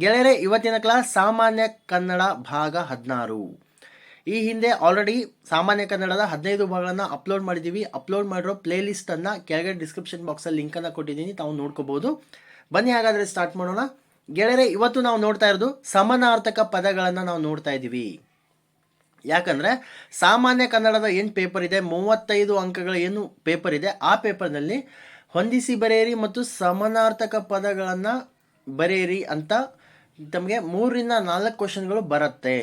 ಗೆಳೆಯರೆ, ಇವತ್ತಿನ ಕ್ಲಾಸ್ ಸಾಮಾನ್ಯ ಕನ್ನಡ ಭಾಗ ಹದಿನಾರು. ಈ ಹಿಂದೆ ಆಲ್ರೆಡಿ ಸಾಮಾನ್ಯ ಕನ್ನಡದ ಹದಿನೈದು ಭಾಗಗಳನ್ನು ಅಪ್ಲೋಡ್ ಮಾಡಿದ್ದೀವಿ ಅಪ್ಲೋಡ್ ಮಾಡಿರೋ ಪ್ಲೇಲಿಸ್ಟನ್ನು ಕೆಳಗಡೆ ಡಿಸ್ಕ್ರಿಪ್ಷನ್ ಬಾಕ್ಸಲ್ಲಿ ಲಿಂಕನ್ನು ಕೊಟ್ಟಿದ್ದೀನಿ. ತಾವು ನೋಡ್ಕೋಬೋದು. ಬನ್ನಿ ಹಾಗಾದರೆ ಸ್ಟಾರ್ಟ್ ಮಾಡೋಣ. ಗೆಳೆಯರೆ, ಇವತ್ತು ನಾವು ನೋಡ್ತಾ ಇರೋದು ಸಮನಾರ್ಥಕ ಪದಗಳನ್ನು ನಾವು ನೋಡ್ತಾ ಇದ್ದೀವಿ. ಯಾಕಂದರೆ ಸಾಮಾನ್ಯ ಕನ್ನಡದ ಏನು ಪೇಪರ್ ಇದೆ, ಮೂವತ್ತೈದು ಅಂಕಗಳ ಏನು ಪೇಪರ್ ಇದೆ, ಆ ಪೇಪರ್ನಲ್ಲಿ ಹೊಂದಿಸಿ ಬರೆಯಿರಿ ಮತ್ತು ಸಮನಾರ್ಥಕ ಪದಗಳನ್ನು ಬರೆಯಿರಿ ಅಂತ ತಮಗೆ ಮೂರರಿಂದ ನಾಲ್ಕು ಕ್ವಶನ್ಗಳು ಬರುತ್ತೆ.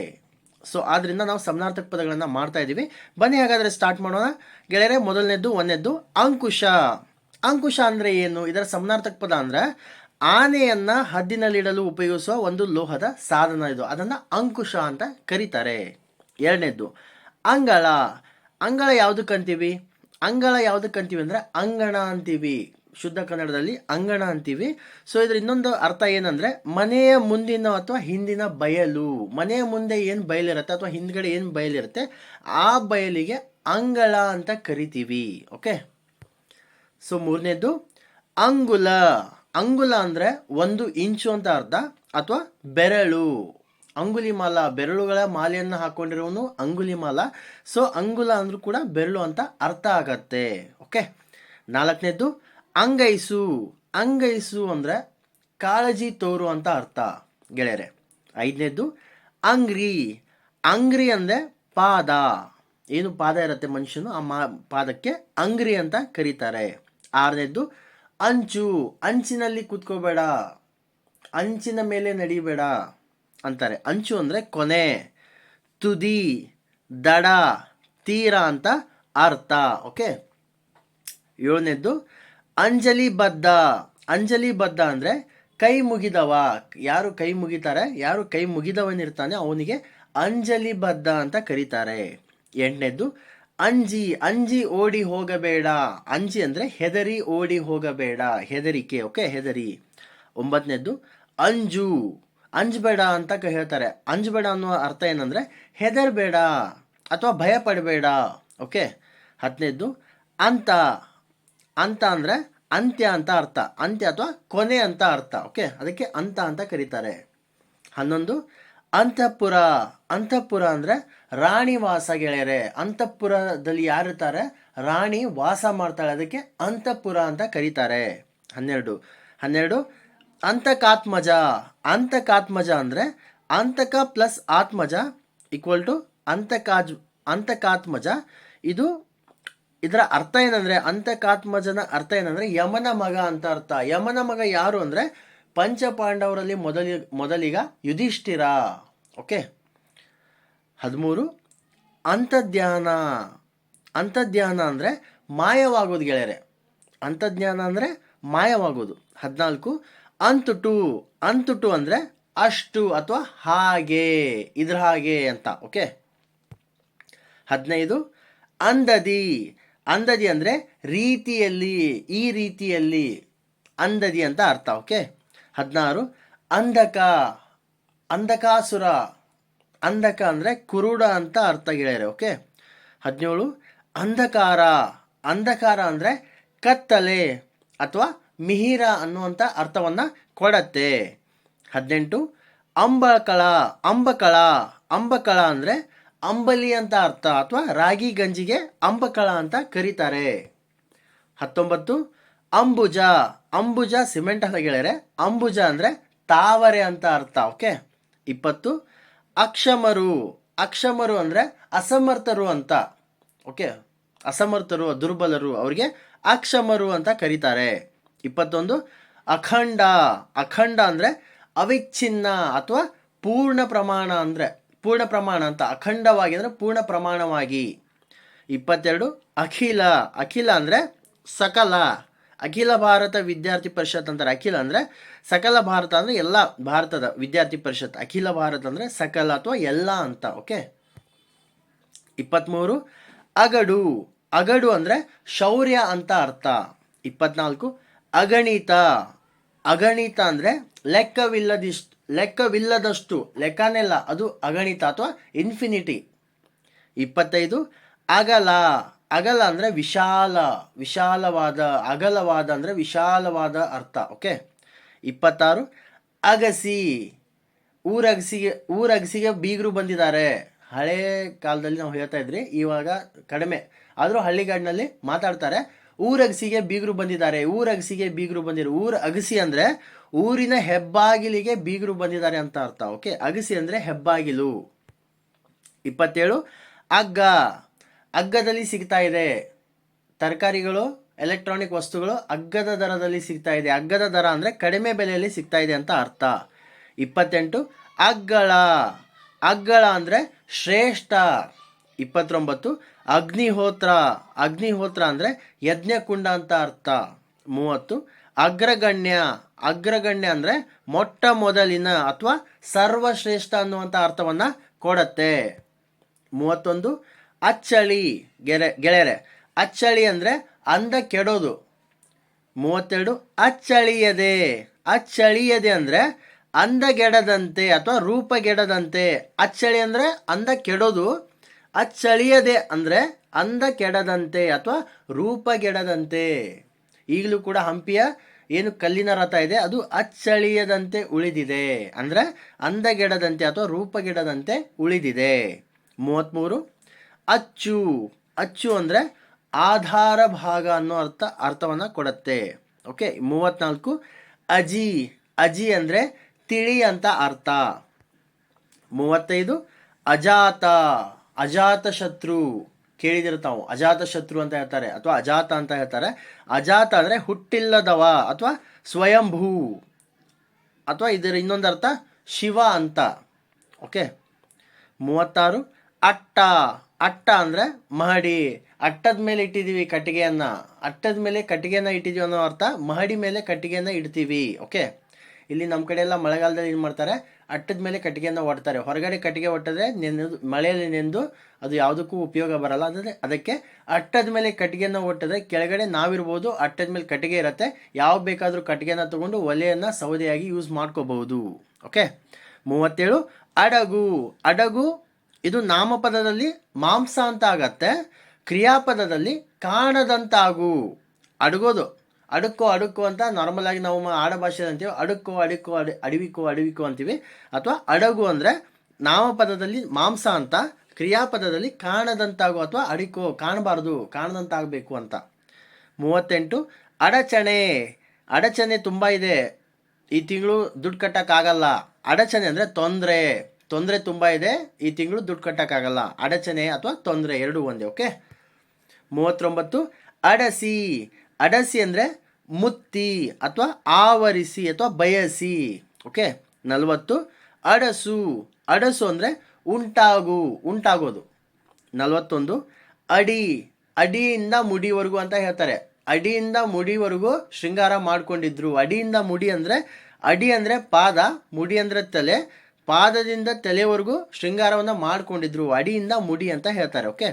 ಸೊ ಆದ್ದರಿಂದ ನಾವು ಸಮನಾರ್ಥಕ ಪದಗಳನ್ನು ಮಾಡ್ತಾ ಇದ್ದೀವಿ ಬನ್ನಿ ಹಾಗಾದರೆ ಸ್ಟಾರ್ಟ್ ಮಾಡೋಣ. ಗೆಳೆಯರೆ, ಮೊದಲನೇದ್ದು, ಒಂದನೇದ್ದು, ಅಂಕುಶ. ಅಂಕುಶ ಅಂದರೆ ಏನು? ಇದರ ಸಮನಾರ್ಥಕ ಪದ ಅಂದರೆ ಆನೆಯನ್ನ ಹದ್ದಿನಲ್ಲಿಡಲು ಉಪಯೋಗಿಸುವ ಒಂದು ಲೋಹದ ಸಾಧನ ಇದು. ಅದನ್ನು ಅಂಕುಶ ಅಂತ ಕರೀತಾರೆ. ಎರಡನೇದ್ದು, ಅಂಗಳ. ಅಂಗಳ ಯಾವುದಕ್ಕೆ ಅಂತೀವಿ ಅಂಗಳ ಯಾವುದಕ್ಕೆ ಅಂತೀವಿ ಅಂದರೆ ಅಂಗಣ ಅಂತೀವಿ. ಶುದ್ಧ ಕನ್ನಡದಲ್ಲಿ ಅಂಗಣ ಅಂತೀವಿ. ಸೊ ಇದ್ರ ಇನ್ನೊಂದು ಅರ್ಥ ಏನಂದ್ರೆ, ಮನೆಯ ಮುಂದಿನ ಅಥವಾ ಹಿಂದಿನ ಬಯಲು, ಮನೆಯ ಮುಂದೆ ಏನು ಬಯಲಿರುತ್ತೆ ಅಥವಾ ಹಿಂದ್ಗಡೆ ಏನು ಬಯಲಿರುತ್ತೆ, ಆ ಬಯಲಿಗೆ ಅಂಗಳ ಅಂತ ಕರಿತೀವಿ. ಓಕೆ ಸೊ ಮೂರನೇದು ಅಂಗುಲ. ಅಂಗುಲ ಅಂದರೆ ಒಂದು ಇಂಚು ಅಂತ ಅರ್ಥ, ಅಥವಾ ಬೆರಳು. ಅಂಗುಲಿ ಮಾಲ, ಬೆರಳುಗಳ ಮಾಲೆಯನ್ನು ಹಾಕೊಂಡಿರೋನು ಅಂಗುಲಿ ಮಾಲ. ಸೊ ಅಂಗುಲ ಅಂದ್ರೂ ಕೂಡ ಬೆರಳು ಅಂತ ಅರ್ಥ ಆಗತ್ತೆ. ಓಕೆ ನಾಲ್ಕನೇದು ಅಂಗೈಸು ಅಂಗೈಸು ಅಂದರೆ ಕಾಳಜಿ ತೋರು ಅಂತ ಅರ್ಥ, ಗೆಳೆಯರೆ. ಐದನೇದು ಅಂಗ್ರಿ. ಅಂಗ್ರಿ ಅಂದರೆ ಪಾದ. ಏನು ಪಾದ ಇರುತ್ತೆ ಮನುಷ್ಯನು, ಆ ಮಾ, ಪಾದಕ್ಕೆ ಅಂಗ್ರಿ ಅಂತ ಕರೀತಾರೆ. ಆರನೇದ್ದು, ಅಂಚು. ಅಂಚಿನಲ್ಲಿ ಕೂತ್ಕೋಬೇಡ. ಅಂಚಿನ ಮೇಲೆ ನಡಿಬೇಡ ಅಂತಾರೆ. ಅಂಚು ಅಂದರೆ ಕೊನೆ. ತುದಿ, ದಡ, ತೀರ ಅಂತ ಅರ್ಥ, ಓಕೆ? ಏಳನೇದ್ದು ಅಂಜಲಿ ಬದ್ಧ ಅಂಜಲಿ ಬದ್ಧ ಅಂದರೆ ಕೈ ಮುಗಿದವ. ಯಾರು ಕೈ ಮುಗಿತಾರೆ? ಯಾರು ಕೈ ಮುಗಿದವನಿರ್ತಾನೆ ಅವನಿಗೆ ಅಂಜಲಿ ಬದ್ಧ ಅಂತ ಕರೀತಾರೆ. ಎಂಟನೇದ್ದು, ಅಂಜಿ ಅಂಜಿ ಓಡಿ ಹೋಗಬೇಡ. ಅಂಜಿ ಅಂದರೆ ಹೆದರಿ ಓಡಿ ಹೋಗಬೇಡ. ಹೆದರಿಕೆ, ಓಕೆ? ಹೆದರಿ. ಒಂಬತ್ತನೇದ್ದು ಅಂಜು. ಅಂಜಬೇಡ ಅಂತ ಹೇಳ್ತಾರೆ. ಅಂಜಬೇಡ ಅನ್ನೋ ಅರ್ಥ ಏನಂದರೆ ಹೆದರ್ಬೇಡ ಅಥವಾ ಭಯ ಪಡಬೇಡ ಓಕೆ? ಹತ್ತನೇದ್ದು ಅಂತ. ಅಂತ ಅಂದ್ರೆ ಅಂತ್ಯ ಅಂತ ಅರ್ಥ. ಅಂತ್ಯ ಅಥವಾ ಕೊನೆ ಅಂತ ಅರ್ಥ. ಓಕೆ ಅದಕ್ಕೆ ಅಂತ ಅಂತ ಕರೀತಾರೆ. ಹನ್ನೊಂದು, ಅಂತಃಪುರ. ಅಂತಃಪುರ ಅಂದ್ರೆ ರಾಣಿ ವಾಸ ಗೆಳೆಯರೆ. ಅಂತಃಪುರದಲ್ಲಿ ಯಾರಿರ್ತಾರೆ? ರಾಣಿ ವಾಸ ಮಾಡ್ತಾಳೆ. ಅದಕ್ಕೆ ಅಂತಃಪುರ ಅಂತ ಕರೀತಾರೆ. ಹನ್ನೆರಡು ಹನ್ನೆರಡು, ಅಂತಕಾತ್ಮಜ. ಅಂತಕಾತ್ಮಜ ಅಂದ್ರೆ ಅಂತಕ ಪ್ಲಸ್ ಆತ್ಮಜ ಈಕ್ವಲ್ ಟು ಅಂತಕಾಜ್, ಅಂತಕಾತ್ಮಜ. ಇದು ಇದರ ಅರ್ಥ ಏನಂದ್ರೆ ಅಂತಕಾತ್ಮಜನ ಅರ್ಥ ಏನಂದ್ರೆ ಯಮನ ಮಗ ಅಂತ ಅರ್ಥ. ಯಮನ ಮಗ ಯಾರು ಅಂದ್ರೆ ಪಂಚಪಾಂಡವರಲ್ಲಿ ಮೊದಲಿ, ಮೊದಲಿಗ ಯುಧಿಷ್ಠಿರ. ಓಕೆ? ಹದಿಮೂರು ಅಂತಧ್ಯಾನ ಅಂತಧ್ಯಾನ ಅಂದರೆ ಮಾಯವಾಗೋದು ಗೆಳೆಯರೆ. ಅಂತರ್ಜ್ಞಾನ ಅಂದರೆ ಮಾಯವಾಗೋದು. ಹದಿನಾಲ್ಕು, ಅಂತುಟು. ಅಂತುಟು ಅಂದರೆ ಅಷ್ಟು ಅಥವಾ ಹಾಗೆ, ಇದ್ರ ಹಾಗೆ ಅಂತ. ಓಕೆ? ಹದಿನೈದು, ಅಂದದಿ. ಅಂದದಿ ಅಂದರೆ ರೀತಿಯಲ್ಲಿ, ಈ ರೀತಿಯಲ್ಲಿ ಅಂದದಿ ಅಂತ ಅರ್ಥ, ಓಕೆ? ಹದಿನಾರು, ಅಂಧಕ, ಅಂಧಕಾಸುರ. ಅಂಧಕ ಅಂದರೆ ಕುರುಡ ಅಂತ ಅರ್ಥ ಗೆಳೆಯರೆ, ಓಕೆ? ಹದಿನೇಳು, ಅಂಧಕಾರ. ಅಂಧಕಾರ ಅಂದರೆ ಕತ್ತಲೆ ಅಥವಾ ಮಿಹಿರ ಅನ್ನುವಂಥ ಅರ್ಥವನ್ನು ಕೊಡತ್ತೆ. ಹದಿನೆಂಟು, ಅಂಬಕಳ. ಅಂಬಕಳ ಅಂಬಕಳ ಅಂದರೆ ಅಂಬಲಿ ಅಂತ ಅರ್ಥ ಅಥವಾ ರಾಗಿ ಗಂಜಿಗೆ ಅಂಬಕಳ ಅಂತ ಕರೀತಾರೆ. ಹತ್ತೊಂಬತ್ತು, ಅಂಬುಜ. ಅಂಬುಜ ಸಿಮೆಂಟ್ ಅಂತ ಗೆಳೆಯರೆ ಅಂಬುಜ ಅಂದರೆ ತಾವರೆ ಅಂತ ಅರ್ಥ, ಓಕೆ? ಇಪ್ಪತ್ತು, ಅಕ್ಷಮರು. ಅಕ್ಷಮರು ಅಂದರೆ ಅಸಮರ್ಥರು ಅಂತ, ಓಕೆ? ಅಸಮರ್ಥರು, ದುರ್ಬಲರು, ಅವರಿಗೆ ಅಕ್ಷಮರು ಅಂತ ಕರೀತಾರೆ. ಇಪ್ಪತ್ತೊಂದು, ಅಖಂಡ. ಅಖಂಡ ಅಂದರೆ ಅವಿಚ್ಛಿನ್ನ ಅಥವಾ ಪೂರ್ಣ ಪ್ರಮಾಣ ಅಂದರೆ ಪೂರ್ಣ ಪ್ರಮಾಣ ಅಂತ ಅಖಂಡವಾಗಿ ಅಂದರೆ ಪೂರ್ಣ ಪ್ರಮಾಣವಾಗಿ. ಇಪ್ಪತ್ತೆರಡು, ಅಖಿಲ. ಅಖಿಲ ಅಂದರೆ ಸಕಲ. ಅಖಿಲ ಭಾರತ ವಿದ್ಯಾರ್ಥಿ ಪರಿಷತ್ ಅಂತಾರೆ. ಅಖಿಲ ಅಂದರೆ ಸಕಲ ಭಾರತ ಅಂದರೆ ಎಲ್ಲ ಭಾರತದ ವಿದ್ಯಾರ್ಥಿ ಪರಿಷತ್. ಅಖಿಲ ಭಾರತ ಅಂದರೆ ಸಕಲ ಅಥವಾ ಎಲ್ಲ ಅಂತ, ಓಕೆ? ಇಪ್ಪತ್ತ್ಮೂರು ಅಗಡು. ಅಗಡು ಅಂದರೆ ಶೌರ್ಯ ಅಂತ ಅರ್ಥ. ಇಪ್ಪತ್ನಾಲ್ಕು, ಅಗಣಿತ. ಅಗಣಿತ ಅಂದರೆ ಲೆಕ್ಕವಿಲ್ಲದಿಷ್ಟು ಲೆಕ್ಕವಿಲ್ಲದಷ್ಟು, ಲೆಕ್ಕನೆಲ್ಲ ಅದು ಅಗಣಿತ ಅಥವಾ ಇನ್ಫಿನಿಟಿ ಇಪ್ಪತ್ತೈದು, ಅಗಲ. ಅಗಲ ಅಂದರೆ ವಿಶಾಲ, ವಿಶಾಲವಾದ, ಅಗಲವಾದ ಅಂದರೆ ವಿಶಾಲವಾದ ಅರ್ಥ ಓಕೆ ಇಪ್ಪತ್ತಾರು, ಅಗಸಿ. ಊರಗಸಿಗೆ ಊರಗಸಿಗೆ ಬೀಗರು ಬಂದಿದ್ದಾರೆ. ಹಳೆ ಕಾಲದಲ್ಲಿ ನಾವು ಹೇಳ್ತಾ ಇದ್ರಿ, ಇವಾಗ ಕಡಿಮೆ. ಆದರೂ ಹಳ್ಳಿಗಾಡಿನಲ್ಲಿ ಮಾತಾಡ್ತಾರೆ ಊರಗಸಿಗೆ ಬೀಗರು ಬಂದಿದ್ದಾರೆ ಊರಗಸಿಗೆ ಬೀಗರು ಬಂದಿರು, ಊರ ಅಗಸಿ ಅಂದರೆ ಊರಿನ ಹೆಬ್ಬಾಗಿಲಿಗೆ ಬೀಗರು ಬಂದಿದ್ದಾರೆ ಅಂತ ಅರ್ಥ, ಓಕೆ? ಅಗಸಿ ಅಂದರೆ ಹೆಬ್ಬಾಗಿಲು. ಇಪ್ಪತ್ತೇಳು ಅಗ್ಗ ಅಗ್ಗದಲ್ಲಿ ಸಿಗ್ತಾ ಇದೆ. ತರಕಾರಿಗಳು, ಎಲೆಕ್ಟ್ರಾನಿಕ್ ವಸ್ತುಗಳು ಅಗ್ಗದ ದರದಲ್ಲಿ ಸಿಗ್ತಾ ಇದೆ. ಅಗ್ಗದ ದರ ಅಂದರೆ ಕಡಿಮೆ ಬೆಲೆಯಲ್ಲಿ ಸಿಗ್ತಾ ಇದೆ ಅಂತ ಅರ್ಥ. ಇಪ್ಪತ್ತೆಂಟು ಅಗ್ಗಳ ಅಗ್ಗಳ ಅಂದರೆ ಶ್ರೇಷ್ಠ. ಇಪ್ಪತ್ತೊಂಬತ್ತು, ಅಗ್ನಿಹೋತ್ರ ಅಗ್ನಿಹೋತ್ರ ಅಂದರೆ ಯಜ್ಞಕುಂಡ ಅಂತ ಅರ್ಥ. ಮೂವತ್ತು, ಅಗ್ರಗಣ್ಯ ಅಗ್ರಗಣ್ಯ ಅಂದರೆ ಮೊಟ್ಟ ಮೊದಲಿನ ಅಥವಾ ಸರ್ವಶ್ರೇಷ್ಠ ಅನ್ನುವಂಥ ಅರ್ಥವನ್ನು ಕೊಡತ್ತೆ. ಮೂವತ್ತೊಂದು, ಅಚ್ಚಳಿ, ಗೆರೆ, ಗೆಳೆಯರೆ, ಅಚ್ಚಳಿ ಅಂದರೆ ಅಂದ ಕೆಡೋದು. ಮೂವತ್ತೆರಡು, ಅಚ್ಚಳಿಯದೆ ಅಚ್ಚಳಿಯದೆ ಅಂದರೆ ಅಂದಗೆಡದಂತೆ ಅಥವಾ ರೂಪಗೆಡದಂತೆ ಅಚ್ಚಳಿ ಅಂದರೆ ಅಂದ ಕೆಡೋದು ಅಚ್ಚಳಿಯದೆ ಅಂದರೆ ಅಂದ ಕೆಡದಂತೆ ಅಥವಾ ರೂಪಗೆಡದಂತೆ ಈಗಲೂ ಕೂಡ ಹಂಪಿಯ ಏನು ಕಲ್ಲಿನ ರಥ ಇದೆ, ಅದು ಅಚ್ಚಳಿಯದಂತೆ ಉಳಿದಿದೆ. ಅಂದರೆ ಅಂದಗೆಡದಂತೆ ಅಥವಾ ರೂಪಗೆಡದಂತೆ ಉಳಿದಿದೆ. ಮೂವತ್ತ್ಮೂರು ಅಚ್ಚು. ಅಚ್ಚು ಅಂದರೆ ಆಧಾರ ಭಾಗ ಅನ್ನೋ ಅರ್ಥ, ಅರ್ಥವನ್ನು ಕೊಡುತ್ತೆ. ಓಕೆ ಮೂವತ್ತ್ನಾಲ್ಕು ಅಜಿ. ಅಜಿ ಅಂದರೆ ತಿಳಿ ಅಂತ ಅರ್ಥ. ಮೂವತ್ತೈದು, ಅಜಾತ. ಅಜಾತ ಶತ್ರು ಕೇಳಿದಿರ ತಾವು ಅಜಾತ ಶತ್ರು ಅಂತ ಹೇಳ್ತಾರೆ, ಅಥವಾ ಅಜಾತ ಅಂತ ಹೇಳ್ತಾರೆ. ಅಜಾತ ಅಂದರೆ ಹುಟ್ಟಿಲ್ಲದವ ಅಥವಾ ಸ್ವಯಂಭೂ, ಅಥವಾ ಇದರ ಇನ್ನೊಂದು ಅರ್ಥ ಶಿವ ಅಂತ. ಓಕೆ ಮೂವತ್ತಾರು, ಅಟ್ಟ. ಅಟ್ಟ ಅಂದರೆ ಮಹಡಿ. ಅಟ್ಟದ ಮೇಲೆ ಇಟ್ಟಿದ್ದೀವಿ ಕಟ್ಟಿಗೆಯನ್ನು. ಅಟ್ಟದ ಮೇಲೆ ಕಟ್ಟಿಗೆಯನ್ನು ಇಟ್ಟಿದ್ದೀವಿ ಅನ್ನೋ ಅರ್ಥ ಮಹಡಿ ಮೇಲೆ ಕಟ್ಟಿಗೆಯನ್ನು ಇಡ್ತೀವಿ. ಓಕೆ ಇಲ್ಲಿ ನಮ್ಮ ಕಡೆ ಎಲ್ಲ ಮಳೆಗಾಲದಲ್ಲಿ ಏನು ಮಾಡ್ತಾರೆ? ಅಟ್ಟದ ಮೇಲೆ ಕಟ್ಟಿಗೆಯನ್ನು ಒಡ್ತಾರೆ. ಹೊರಗಡೆ ಕಟ್ಟಿಗೆ ಒಟ್ಟದ್ರೆ ನೆನೆದು, ಮಳೆಯಲ್ಲಿ ನೆಂದು ಅದು ಯಾವುದಕ್ಕೂ ಉಪಯೋಗ ಬರಲ್ಲ. ಅಂದರೆ ಅದಕ್ಕೆ ಅಟ್ಟದ ಮೇಲೆ ಕಟ್ಟಿಗೆಯನ್ನು ಒಟ್ಟದ್ರೆ ಕೆಳಗಡೆ ನಾವಿರ್ಬೋದು, ಅಟ್ಟದ ಮೇಲೆ ಕಟ್ಟಿಗೆ ಇರುತ್ತೆ. ಯಾವ ಬೇಕಾದರೂ ಕಟ್ಟಿಗೆಯನ್ನು ತಗೊಂಡು ಒಲೆಯನ್ನು ಸೌದೆಯಾಗಿ ಯೂಸ್ ಮಾಡ್ಕೋಬಹುದು. ಓಕೆ ಮೂವತ್ತೇಳು, ಅಡಗು. ಅಡಗು, ಇದು ನಾಮಪದದಲ್ಲಿ ಮಾಂಸ ಅಂತ ಆಗತ್ತೆ. ಕ್ರಿಯಾಪದದಲ್ಲಿ ಕಾಣದಂತಾಗು. ಅಡಗೋದು. ಅಡುಕೋ ಅಡುಕು ಅಂತ ನಾರ್ಮಲ್ ಆಗಿ ನಾವು ಮ- ಆಡ ಭಾಷೆ ಅಂತೀವಿ. ಅಡುಕು ಅಡುಕು ಅಡಿ ಅಡವಿಕು ಅಡವಿಕು ಅಂತೀವಿ. ಅಥವಾ ಅಡಗು ಅಂದರೆ ನಾಮಪದದಲ್ಲಿ ಮಾಂಸ ಅಂತ, ಕ್ರಿಯಾಪದದಲ್ಲಿ ಕಾಣದಂತಾಗು ಅಥವಾ ಅಡಿಕೋ, ಕಾಣಬಾರ್ದು, ಕಾಣದಂತಾಗಬೇಕು ಅಂತ. ಮೂವತ್ತೆಂಟು, ಅಡಚಣೆ. ಅಡಚಣೆ ತುಂಬ ಇದೆ. ಈ ತಿಂಗಳು ದುಡ್ಡು ಕಟ್ಟೋಕ್ಕಾಗಲ್ಲ. ಅಡಚಣೆ ಅಂದರೆ ತೊಂದರೆ. ತೊಂದರೆ ತುಂಬ ಇದೆ. ಈ ತಿಂಗಳು ದುಡ್ಡು ಕಟ್ಟಕ್ಕಾಗಲ್ಲ. ಅಡಚಣೆ ಅಥವಾ ತೊಂದರೆ, ಎರಡೂ ಒಂದೇ ಓಕೆ ಮೂವತ್ತೊಂಬತ್ತು, ಅಡಸಿ. ಅಡಸಿ ಅಂದರೆ ಮುತ್ತಿ ಅಥವಾ ಆವರಿಸಿ ಅಥವಾ ಬಯಸಿ. ಓಕೆ? ನಲವತ್ತು. ಅಡಸು. ಅಡಸು ಅಂದರೆ ಉಂಟಾಗು. ಉಂಟಾಗೋದು. ನಲವತ್ತೊಂದು. ಅಡಿ. ಅಡಿಯಿಂದ ಮುಡಿವರೆಗೂ ಅಂತ ಹೇಳ್ತಾರೆ. ಅಡಿಯಿಂದ ಮುಡಿವರೆಗೂ ಶೃಂಗಾರ ಮಾಡಿಕೊಂಡಿದ್ರು. ಅಡಿಯಿಂದ ಮುಡಿ ಅಂದರೆ, ಅಡಿ ಅಂದರೆ ಪಾದ, ಮುಡಿ ಅಂದರೆ ತಲೆ, ಪಾದದಿಂದ ತಲೆವರೆಗೂ ಶೃಂಗಾರವನ್ನು ಮಾಡಿಕೊಂಡಿದ್ರು. ಅಡಿಯಿಂದ ಮುಡಿ ಅಂತ ಹೇಳ್ತಾರೆ. ಓಕೆ?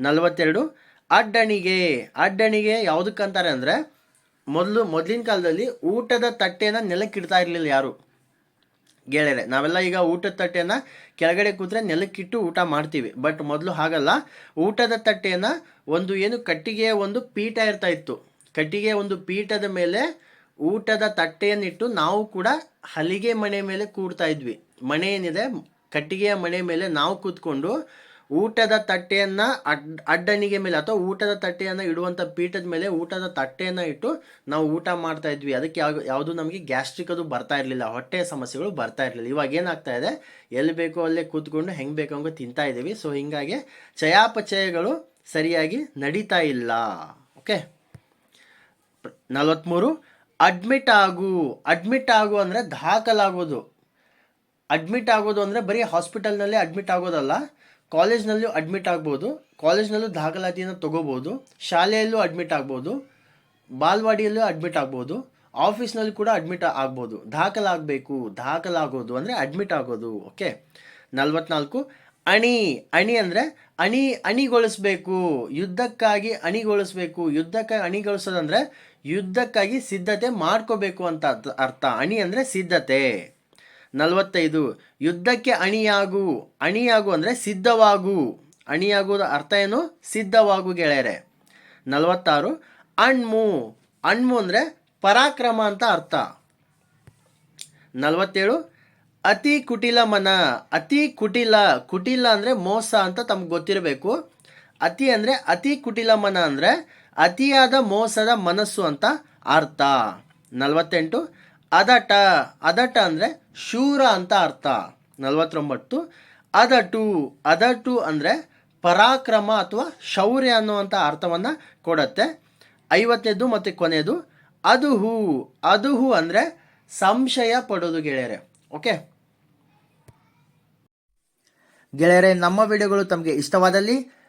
ನಲವತ್ತೆರಡು. ಅಡ್ಡಣಿಗೆ. ಅಡ್ಡಣಿಗೆ ಯಾವುದಕ್ಕಂತಾರೆ ಅಂದರೆ ಮೊದಲು ಮೊದಲಿನ ಕಾಲದಲ್ಲಿ ಊಟದ ತಟ್ಟೆನ ನೆಲಕ್ಕಿಡ್ತಾ ಇರಲಿಲ್ಲ ಯಾರು? ಗೆಳೆಯರೆ. ನಾವೆಲ್ಲ ಈಗ ಊಟದ ತಟ್ಟೆಯನ್ನು ಕೆಳಗಡೆ ಕೂತ್ರೆ ನೆಲಕ್ಕಿಟ್ಟು ಊಟ ಮಾಡ್ತೀವಿ. ಬಟ್ ಮೊದಲು ಹಾಗಲ್ಲ. ಊಟದ ತಟ್ಟೆಯನ್ನು ಒಂದು ಏನು ಕಟ್ಟಿಗೆಯ ಒಂದು ಪೀಠ ಇರ್ತಾ ಇತ್ತು. ಕಟ್ಟಿಗೆಯ ಒಂದು ಪೀಠದ ಮೇಲೆ ಊಟದ ತಟ್ಟೆಯನ್ನಿಟ್ಟು ನಾವು ಕೂಡ ಹಲಿಗೆ ಮನೆ ಮೇಲೆ ಕೂಡ್ತಾ ಇದ್ವಿ. ಮನೆ ಏನಿದೆ? ಕಟ್ಟಿಗೆಯ ಮನೆ ಮೇಲೆ ನಾವು ಕೂತ್ಕೊಂಡು ಊಟದ ತಟ್ಟೆಯನ್ನ ಅಡ್ ಅಡ್ಡಣಿಗೆ ಮೇಲೆ ಅಥವಾ ಊಟದ ತಟ್ಟೆಯನ್ನು ಇಡುವಂಥ ಪೀಠದ ಮೇಲೆ ಊಟದ ತಟ್ಟೆಯನ್ನು ಇಟ್ಟು ನಾವು ಊಟ ಮಾಡ್ತಾ ಇದ್ವಿ. ಅದಕ್ಕೆ ಯಾವ, ಯಾವುದು ನಮಗೆ ಗ್ಯಾಸ್ಟ್ರಿಕ್ ಅದು ಬರ್ತಾ ಇರಲಿಲ್ಲ. ಹೊಟ್ಟೆ ಸಮಸ್ಯೆಗಳು ಬರ್ತಾ ಇರಲಿಲ್ಲ. ಇವಾಗ ಏನಾಗ್ತಾ ಇದೆ? ಎಲ್ಲಿ ಬೇಕೋ ಅಲ್ಲೇ ಕೂತ್ಕೊಂಡು ಹೆಂಗೆ ಬೇಕೋ ಹಂಗೆ ತಿಂತಾ ಇದ್ದೀವಿ ಸೊ ಹೀಗಾಗಿ ಚಯಾಪಚಯಗಳು ಸರಿಯಾಗಿ ನಡೀತಾ ಇಲ್ಲ. ಓಕೆ ನಲವತ್ತ್ಮೂರು ಅಡ್ಮಿಟ್ ಆಗು. ಅಡ್ಮಿಟ್ ಆಗು ಅಂದರೆ ದಾಖಲಾಗೋದು. ಅಡ್ಮಿಟ್ ಆಗೋದು ಅಂದರೆ ಬರೀ ಹಾಸ್ಪಿಟಲ್ನಲ್ಲೇ ಅಡ್ಮಿಟ್ ಆಗೋದಲ್ಲ. ಕಾಲೇಜ್ನಲ್ಲೂ ಅಡ್ಮಿಟ್ ಆಗ್ಬೋದು, ಕಾಲೇಜ್ನಲ್ಲೂ ದಾಖಲಾತಿಯನ್ನು ತಗೋಬೋದು, ಶಾಲೆಯಲ್ಲೂ ಅಡ್ಮಿಟ್ ಆಗ್ಬೋದು, ಬಾಲ್ವಾಡಿಯಲ್ಲೂ ಅಡ್ಮಿಟ್ ಆಗ್ಬೋದು, ಆಫೀಸ್ನಲ್ಲಿ ಕೂಡ ಅಡ್ಮಿಟ್ ಆಗ್ಬೋದು. ದಾಖಲಾಗಬೇಕು ದಾಖಲಾಗೋದು ಅಂದರೆ ಅಡ್ಮಿಟ್ ಆಗೋದು ಓಕೆ ನಲ್ವತ್ನಾಲ್ಕು, ಅಣಿ ಅಣಿ ಅಂದರೆ ಅಣಿ, ಅಣಿಗೊಳಿಸ್ಬೇಕು, ಯುದ್ಧಕ್ಕಾಗಿ ಅಣಿಗೊಳಿಸ್ಬೇಕು, ಯುದ್ಧಕ್ಕಾಗಿ ಅಣಿಗೊಳಿಸೋದಂದ್ರೆ ಯುದ್ಧಕ್ಕಾಗಿ ಸಿದ್ಧತೆ ಮಾಡ್ಕೋಬೇಕು ಅಂತ ಅರ್ಥ. ಅಣಿ ಅಂದರೆ ಸಿದ್ಧತೆ. ನಲವತ್ತೈದು, ಯುದ್ಧಕ್ಕೆ ಅಣಿಯಾಗು. ಅಣಿಯಾಗು ಅಂದರೆ ಸಿದ್ಧವಾಗು. ಅಣಿಯಾಗುವುದ ಅರ್ಥ ಏನು? ಸಿದ್ಧವಾಗು ಗೆಳೆಯರೆ. ನಲವತ್ತಾರು, ಅಣ್ಮು. ಅಣ್ಮು ಅಂದರೆ ಪರಾಕ್ರಮ ಅಂತ ಅರ್ಥ. ನಲವತ್ತೇಳು, ಅತಿ ಕುಟಿಲ ಮನ. ಅತಿ ಕುಟಿಲ ಕುಟಿಲ ಅಂದರೆ ಮೋಸ ಅಂತ ತಮ್ಗೆ ಗೊತ್ತಿರಬೇಕು. ಅತಿ ಅಂದರೆ ಅತಿ ಕುಟಿಲ ಮನ ಅಂದರೆ ಅತಿಯಾದ ಮೋಸದ ಮನಸ್ಸು ಅಂತ ಅರ್ಥ. ನಲವತ್ತೆಂಟು ಅದಟ ಅದಟ ಅಂದರೆ ಶೂರ ಅಂತ ಅರ್ಥ. ನಲವತ್ತೊಂಬತ್ತು. ಅದಟು ಅದಟು ಅಂದರೆ ಪರಾಕ್ರಮ ಅಥವಾ ಶೌರ್ಯ ಅನ್ನುವಂಥ ಅರ್ಥವನ್ನು ಕೊಡುತ್ತೆ. ಐವತ್ತೈದು ಮತ್ತು ಕೊನೆಯದು ಅದು ಹೂ ಅದು ಹೂ ಅಂದರೆ ಸಂಶಯ ಪಡೋದು ಗೆಳೆಯರೆ. ಓಕೆ? ಗೆಳೆಯರೆ, ನಮ್ಮ ವಿಡಿಯೋಗಳು ತಮಗೆ ಇಷ್ಟವಾದಲ್ಲಿ